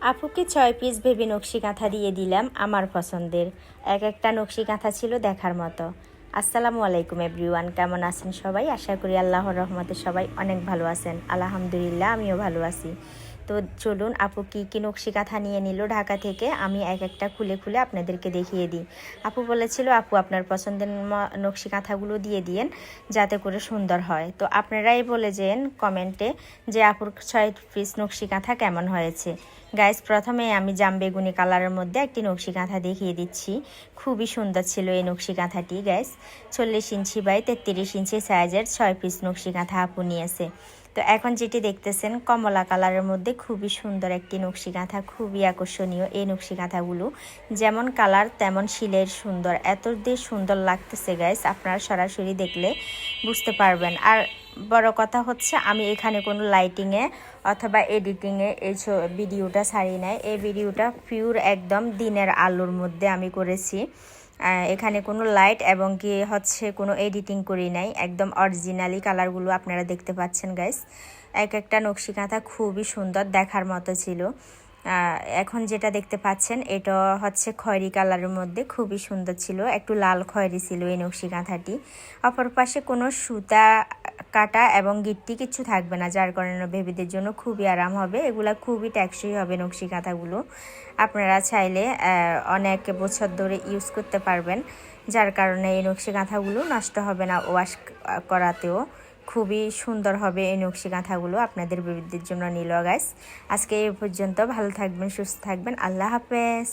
আপুকে ছয় পিস ভেবে নকশি কাঁথা দিয়ে দিলাম আমার পছন্দের। এক একটা নকশি কাঁথা ছিল দেখার মতো। আসসালামু আলাইকুম এভরিওয়ান, কেমন আছেন সবাই? আশা করি আল্লাহর রহমতে সবাই অনেক ভালো আছেন। আলহামদুলিল্লাহ, আমিও ভালো আছি। তো চলুন আপু কী কী নকশি কাঁথা নিয়ে নিল ঢাকা থেকে? আমি এক একটা খুলে খুলে আপনাদেরকে দেখিয়ে দিই। আপু বলেছিল, আপু, আপনার পছন্দের নকশি কাঁথাগুলো দিয়ে দিয়েন যাতে করে সুন্দর হয়। তো আপনারাই বলে যেন কমেন্টে যে, আপুর ছয় পিস নকশি কাঁথা কেমন হয়েছে? গাইস, প্রথমে আমি জাম বেগুনি কালারের মধ্যে একটি নকশি কাঁথা দেখিয়ে দিচ্ছি। খুবই সুন্দর ছিল এই নকশি কাঁথাটি, গাইস। চল্লিশ ইঞ্চি বাই তেত্রিশ ইঞ্চি সাইজের ছয় পিস নকশি কাঁথা আপু নিয়েছে। তো এখন যেটি দেখতেছেন, কমলা কালারের মধ্যে খুবই সুন্দর একটি নকশি কাঁথা খুবই আকর্ষণীয় এই নকশি কাঁথাগুলো যেমন কালার, তেমন শিলের সুন্দর। এত দিয়ে সুন্দর লাগতেছে গাইস আপনারা সরাসরি দেখলে বুঝতে পারবেন। আর বড় কথা হচ্ছে, আমি এখানে কোনো লাইটিংয়ে অথবা এডিটিংয়ে এই ভিডিওটা ছাড়ি নাই। এই ভিডিওটা পিওর একদম দিনের আলোর মধ্যে আমি করেছি। এখানে কোনো লাইট এবং কি হচ্ছে কোনো এডিটিং করি নাই। একদম অরিজিনালি কালারগুলো আপনারা দেখতে পাচ্ছেন গাইস এক একটা নকশি কাঁথা খুবই সুন্দর দেখার মতো ছিল। এখন যেটা দেখতে পাচ্ছেন, এটা হচ্ছে খয়েরি কালারের মধ্যে খুবই সুন্দর ছিল। একটু লাল খয়রি ছিল এই নকশি কাঁথাটি। অপর পাশে কোনো সুতা কাটা এবং গিট্টি কিছু থাকবে না, যার কারণে বেবিদের জন্য খুবই আরাম হবে। এগুলা খুবই ট্যাক্সই হবে নকশি কাঁথাগুলো। আপনারা চাইলে অনেক বছর ধরে ইউজ করতে পারবেন, যার কারণে এই নকশি কাঁথাগুলো নষ্ট হবে না ওয়াশ করাতেও খুবই সুন্দর হবে এই নকশি কাঁথাগুলো আপনাদের বেবিদের জন্য নিল গাইস আজকে এই পর্যন্ত ভালো থাকবেন, সুস্থ থাকবেন। আল্লাহ হাফেজ।